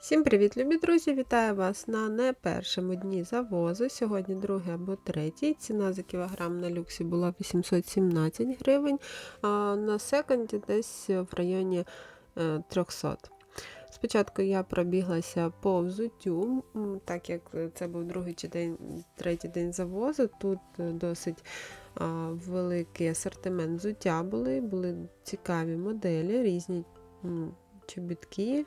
Всім привіт, любі друзі! Вітаю вас на не першому дні завозу. Сьогодні другий або третій. Ціна за кілограм на люксі була 817 гривень, а на секонді десь в районі е, 300. Спочатку я пробіглася по взуттю, так як це був другий чи день, третій день завозу. Тут е, досить великий асортимент взуття були, були цікаві моделі, різні чобітки.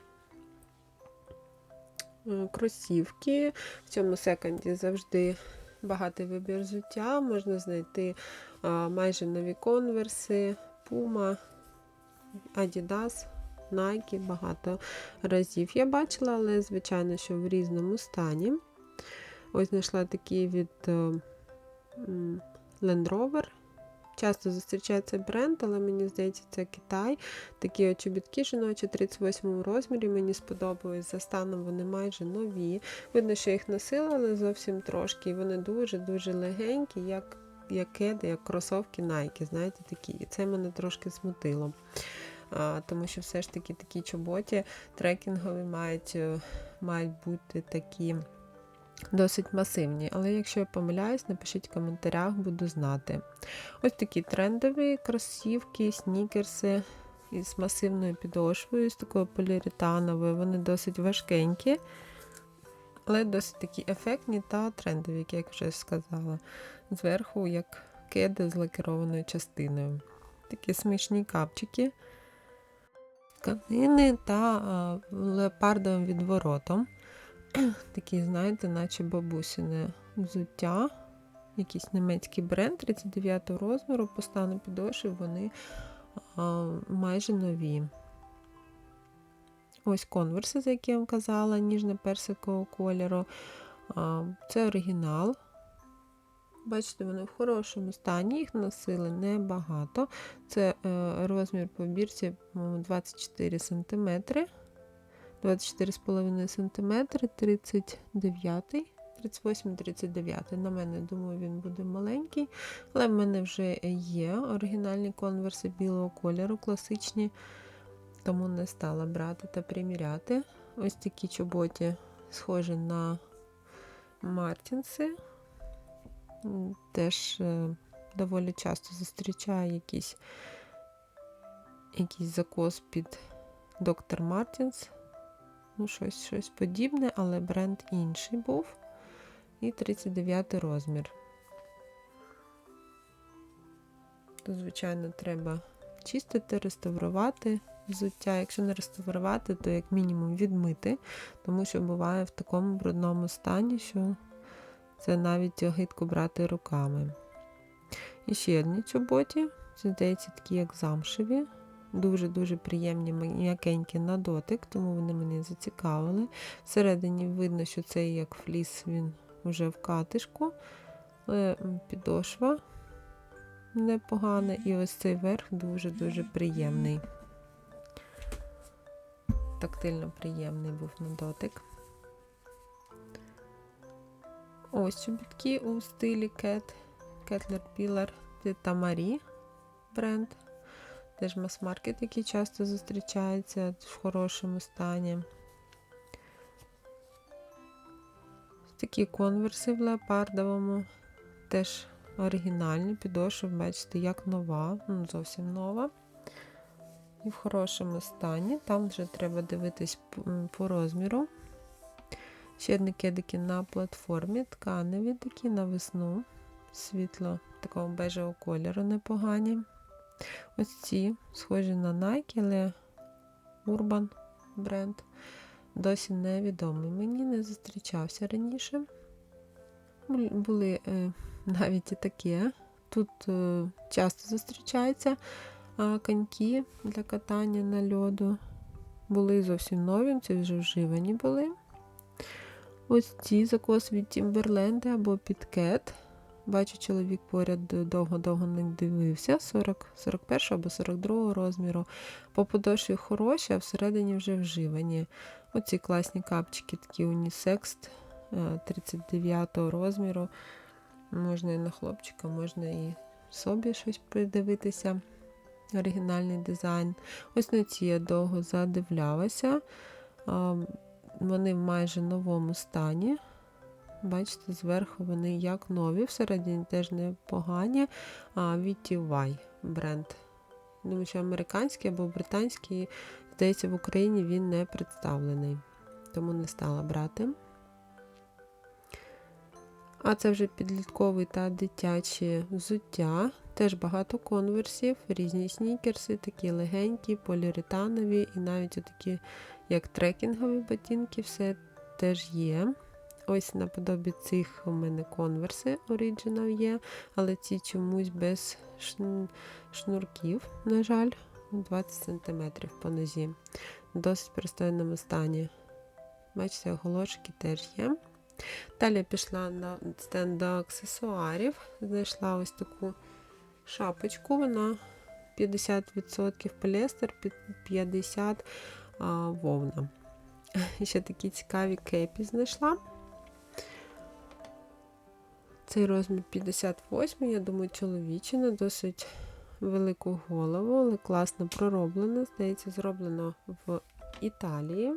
Е, кросівки. В цьому секонді завжди багатий вибір взуття. Можна знайти майже нові конверси, Puma, Adidas, Nike, багато разів я бачила, але, звичайно, що в різному стані. Ось знайшла такі від е, Land Rover. Часто зустрічається бренд, але мені здається, це Китай. Такі чобітки жіночі 38 розмірі. Мені сподобались. За станом вони майже нові. Видно, що їх носила, але зовсім трошки. І вони дуже-дуже легенькі, як кеди, як кросовки Nike, знаєте, такі. І це мене трошки смутило. А, Тому що все ж таки такі чоботі трекінгові мають, мають бути такі. Досить масивні, але якщо я помиляюсь, напишіть в коментарях, буду знати. Ось такі трендові кросівки, снікерси із масивною підошвою, з такою поліуретановою. Вони досить важкенькі, але досить такі ефектні та трендові, як я вже сказала. Зверху, як кеди з лакірованою частиною. Такі смішні капчики, тканини та леопардовим відворотом. Такі, знаєте, наче бабусіне взуття. Якийсь німецький бренд 39 розміру, по стану підошви вони а, майже нові. Ось конверси, за які я вам казала, ніжно-персикового кольору. А, це оригінал. Бачите, вони в хорошому стані, їх носили небагато. Це е, розмір по бірці 24 см. 24,5 см, 39, 38-39. На мене, думаю, він буде маленький. Але в мене вже є оригінальні конверси білого кольору, класичні, тому не стала брати та приміряти. Ось такі чоботі схожі на Мартінси. Теж е, доволі часто зустрічаю якийсь, якийсь закос під доктор Мартінс ну, щось щось подібне, але бренд інший був. І 39 розмір. Тут, звичайно, треба чистити, реставрувати взуття. Якщо не реставрувати, то як мінімум відмити, тому що буває в такому брудному стані, що це навіть гидко брати руками. І ще одні чоботі, це здається, такі, як замшеві. Дуже-дуже приємні, м'якенькі на дотик, тому вони мене зацікавили. Всередині видно, що цей як фліс, він вже в катишку, але підошва непогана, і ось цей верх дуже-дуже приємний. Тактильно приємний був на дотик. Ось чобітки у стилі Cat, Kettler Pillar, це Тамарі бренд. Теж мас-маркет, який часто зустрічається в хорошому стані. Такі конверси в леопардовому, теж оригінальні, підошви, бачите, як нова, ну зовсім нова. І в хорошому стані. Там вже треба дивитись по розміру. Ще одні кедики на платформі, тканеві такі на весну, світло такого бежевого кольору непогані. Ось ці схожі на Nike, але Urban бренд досі невідомий. Мені не зустрічався раніше. Були е, навіть і таке. Тут е, часто зустрічаються е, коньки для катання на льоду. Були зовсім нові, це вже вживані були. Ось ці закос від Timberland або Підкет. Бачу, чоловік поряд довго-довго не дивився, 40, 41 або 42 розміру. По подошві хороші, а всередині вже вживані. Оці класні капчики, такі унісекс 39 розміру. Можна і на хлопчика, можна і собі щось придивитися. Оригінальний дизайн. Ось на ці я довго задивлялася. вони в майже новому стані. Бачите, зверху вони як нові, всередині теж непогані. А VTY бренд. Думаю, що американський або британський, здається, в Україні він не представлений, тому не стала брати. А це вже підлітковий та дитяче взуття. Теж багато конверсів, різні снікерси, такі легенькі, поліуретанові і навіть такі, як трекінгові ботинки, все теж є. Ось наподобі цих у мене конверси оригінал є, але ці чомусь без шнурків, на жаль, 20 см по нозі. В досить пристойному стані. Бачите, оголошки теж є. Далі пішла на стенд до аксесуарів, знайшла ось таку шапочку, вона 50% поліестер, 50% вовна. Ще такі цікаві кепі знайшла. Цей розмір 58, я думаю, чоловічина, досить велику голову, але класно пророблено. Здається, зроблено в Італії.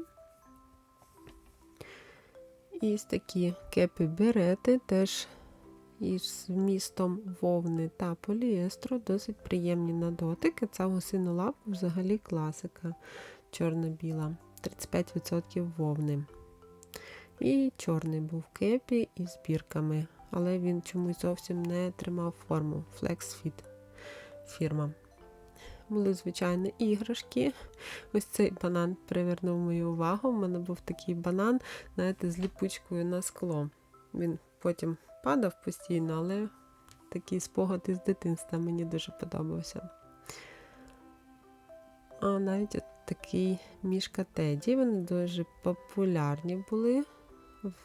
І ось такі кепи берети, теж із вмістом вовни та поліестру, досить приємні на дотик. Ця гусину лапу взагалі класика чорно-біла, 35% вовни. І чорний був кепі із бірками, але він чомусь зовсім не тримав форму. Flex Fit фірма. Були, звичайно, іграшки. Ось цей банан привернув мою увагу. У мене був такий банан, знаєте, з ліпучкою на скло. Він потім падав постійно, але такий спогад із дитинства мені дуже подобався. А навіть такий мішка Теді, вони дуже популярні були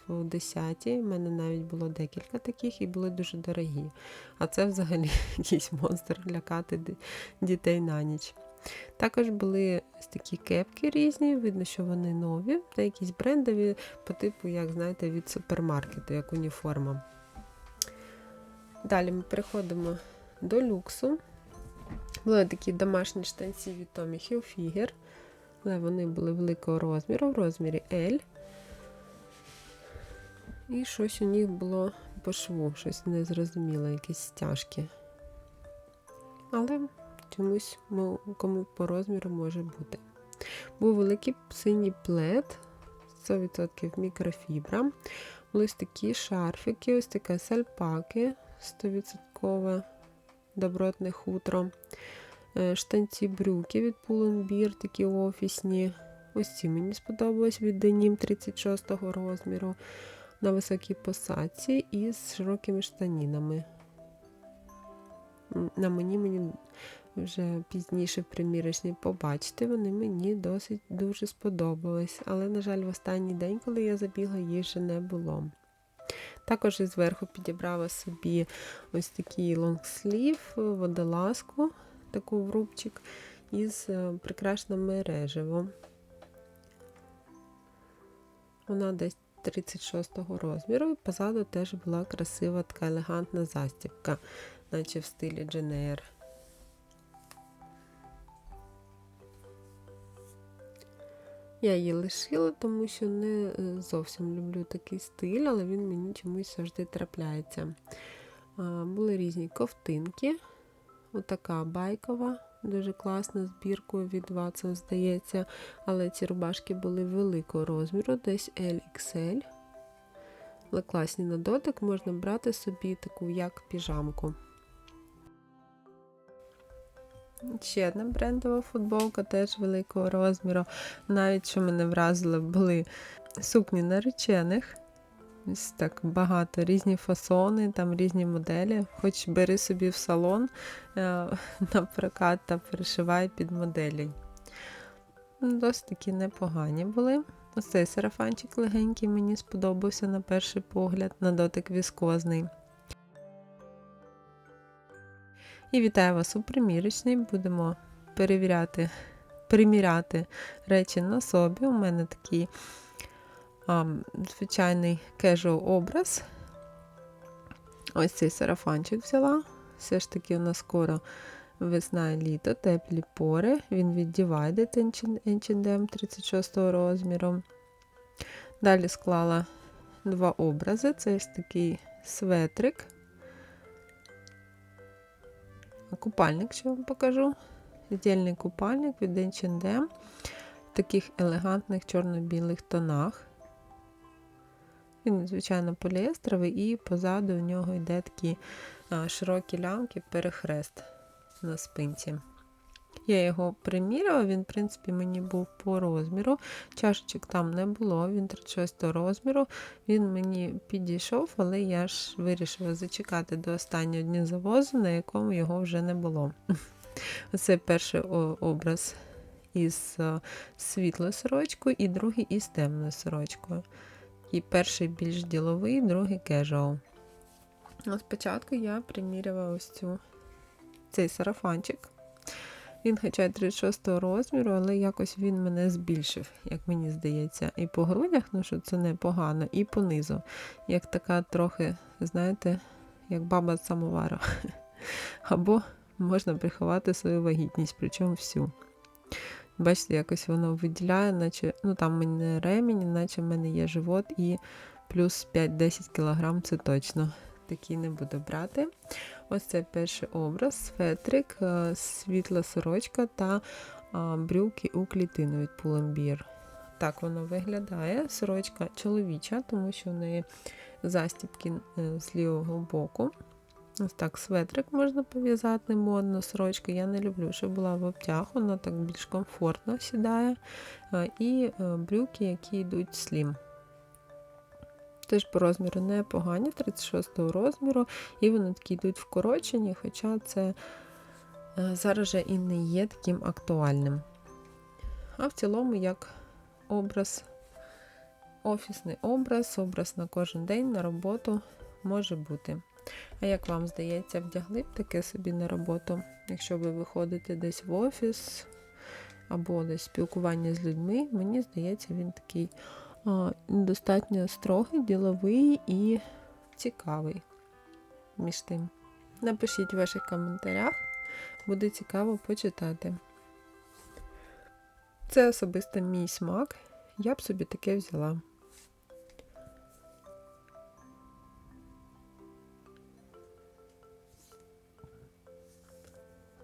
в 10-ті. У мене навіть було декілька таких і були дуже дорогі. А це взагалі якийсь монстр лякати дітей на ніч. Також були такі кепки різні, видно, що вони нові, та якісь брендові, по типу, як знаєте, від супермаркету, як уніформа. Далі ми переходимо до люксу. Були такі домашні штанці від Tommy Hilfiger, але вони були великого розміру, в розмірі L. І щось у них було по шву, щось незрозуміле, якісь стяжки. Але чомусь кому по розміру може бути. Був великий синій плед, 100% мікрофібра. Ось такі шарфики, ось таке сальпаки, 100% добротне хутро. Е, штанці брюки від Pull&Bear, такі офісні. Ось ці мені сподобалось від денім 36 розміру на високій посадці і з широкими штанінами. На мені мені вже пізніше в примірочній побачити, вони мені досить дуже сподобались. Але, на жаль, в останній день, коли я забігла, їх вже не було. Також і зверху підібрала собі ось такий лонгслів, водолазку, таку врубчик із е, прикрашеним мережевом. Вона десь 36 розміру, і позаду теж була красива така елегантна застібка, наче в стилі Дженер. Я її лишила, тому що не е, зовсім люблю такий стиль, але він мені чомусь завжди трапляється. Були різні ковтинки, отака байкова. Дуже класна збіркою від Watson, здається. Але ці рубашки були великого розміру, десь LXL. Але класні на дотик, можна брати собі таку як піжамку. Ще одна брендова футболка, теж великого розміру. Навіть що мене вразило, були сукні наречених. Ось так багато, різні фасони, там різні моделі. Хоч бери собі в салон е, на прокат та перешивай під моделі. Досить такі непогані були. Ось цей сарафанчик легенький, мені сподобався на перший погляд, на дотик віскозний. І вітаю вас у примірочній. Будемо перевіряти, приміряти речі на собі. У мене такий звичайний кежуал образ. Ось цей сарафанчик взяла. Все ж таки, у нас скоро весна і літо, теплі пори. Він від Divided H&M 36 розміру. Далі склала два образи. Це ж такий светрик. Купальник, що вам покажу. Віддільний купальник від H&M в таких елегантних чорно-білих тонах. Він, звичайно, поліестровий, і позаду у нього йде такі широкі лямки, перехрест на спинці. Я його приміряла, він, в принципі, мені був по розміру. Чашечок там не було, він 36 розміру. Він мені підійшов, але я ж вирішила зачекати до останнього дня завозу, на якому його вже не було. Оце перший образ із світлою сорочкою, і другий із темною сорочкою. І перший більш діловий, другий кежуал. Спочатку я приміряла ось цю, цей сарафанчик. Він, хоча 36 розміру, але якось він мене збільшив, як мені здається. І по грудях, ну що це непогано, і по низу. Як така трохи, знаєте, як баба з самовара. Або можна приховати свою вагітність, причому всю. Бачите, якось воно виділяє, наче ну там в мене ремінь, наче в мене є живот і плюс 5-10 кг це точно. Такий не буду брати. Ось це перший образ, светрик, е, світла сорочка та брюки у клітину від Pull&Bear. Так воно виглядає. Сорочка чоловіча, тому що в неї застібки е, лівого боку. Ось так светрик можна пов'язати модно, сорочка. Я не люблю, щоб була в обтяг, вона так більш комфортно сідає. І е, брюки, які йдуть слім. Теж по розміру непогані, 36 розміру, і вони такі йдуть вкорочені, хоча це е, зараз вже і не є таким актуальним. А в цілому, як образ, офісний образ, образ на кожен день на роботу може бути. А як вам здається, вдягли б таке собі на роботу, якщо ви виходите десь в офіс або десь спілкування з людьми, мені здається, він такий а, достатньо строгий, діловий і цікавий між тим. Напишіть в ваших коментарях, буде цікаво почитати. Це особисто мій смак, я б собі таке взяла.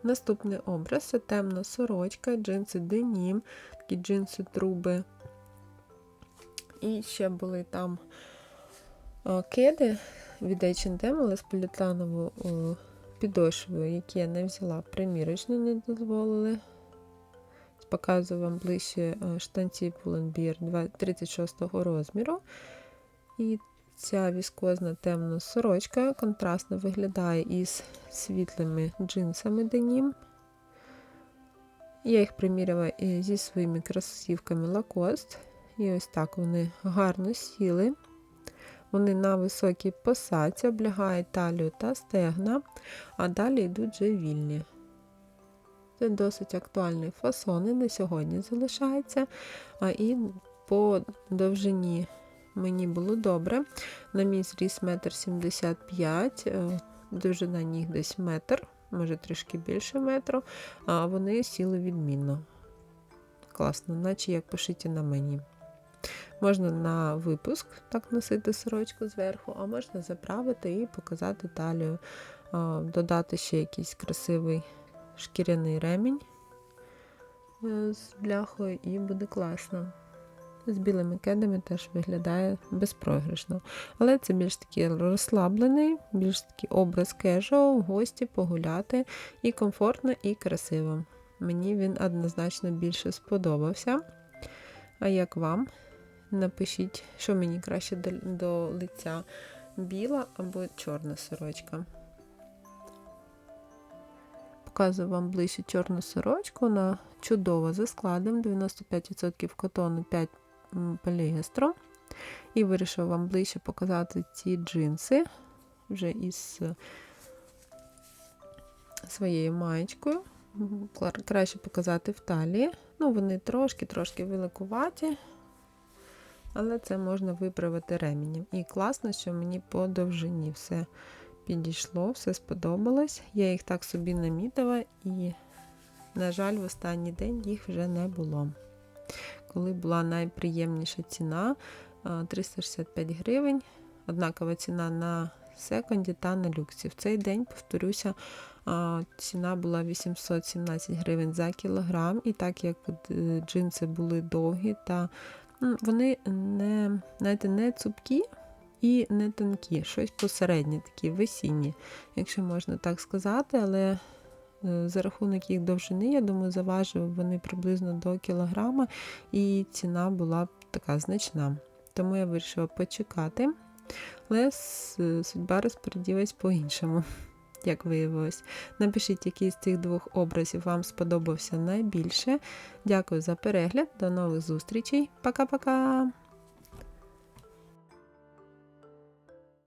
Наступний образ це темна сорочка, джинси денім, такі джинси труби. І ще були там кеди від H&M, але з поліетановою підошвою, які я не взяла, примірочно не дозволили. Показую вам ближче штанці Pull&Bear 36 розміру. І Ця віскозна темна сорочка контрастно виглядає із світлими джинсами денім. Я їх приміряла зі своїми кросівками Lacoste. І ось так вони гарно сіли. Вони на високій посадці, облягають талію та стегна, а далі йдуть вже вільні. Це досить актуальний фасон, і на сьогодні залишається. А і по довжині мені було добре. На мій зріс 1,75 м, довжина ніг десь метр, може трішки більше метру, а вони сіли відмінно. Класно, наче як пошиті на мені. Можна на випуск так носити сорочку зверху, а можна заправити і показати талію, додати ще якийсь красивий шкіряний ремінь е, з бляхою, і буде класно з білими кедами теж виглядає безпрограшно. Але це більш такий розслаблений, більш такий образ кежуал, гості погуляти і комфортно, і красиво. Мені він однозначно більше сподобався. А як вам? Напишіть, що мені краще до, до лиця біла або чорна сорочка. Показую вам ближче чорну сорочку, вона чудова за складом, 95% котону, 5 поліестру. І вирішила вам ближче показати ці джинси вже із своєю маєчкою. Краще показати в талії. Ну, вони трошки-трошки великуваті, але це можна виправити ременем. І класно, що мені по довжині все підійшло, все сподобалось. Я їх так собі намітила, і, на жаль, в останній день їх вже не було. Коли була найприємніша ціна 365 гривень. Однакова ціна на секонді та на люксі. В цей день, повторюся, ціна була 817 гривень за кілограм. І так як е, джинси були довгі, та вони не, знаєте, не цупкі і не тонкі, щось посереднє, такі весінні, якщо можна так сказати, але. Е, За рахунок їх довжини, я думаю, заважили вони приблизно до кілограма, і ціна була така значна. Тому я вирішила почекати. Але судьба розпорядилась по-іншому, як виявилось. Напишіть, який з цих двох образів вам сподобався найбільше. Дякую за перегляд. До нових зустрічей. Пока-пока!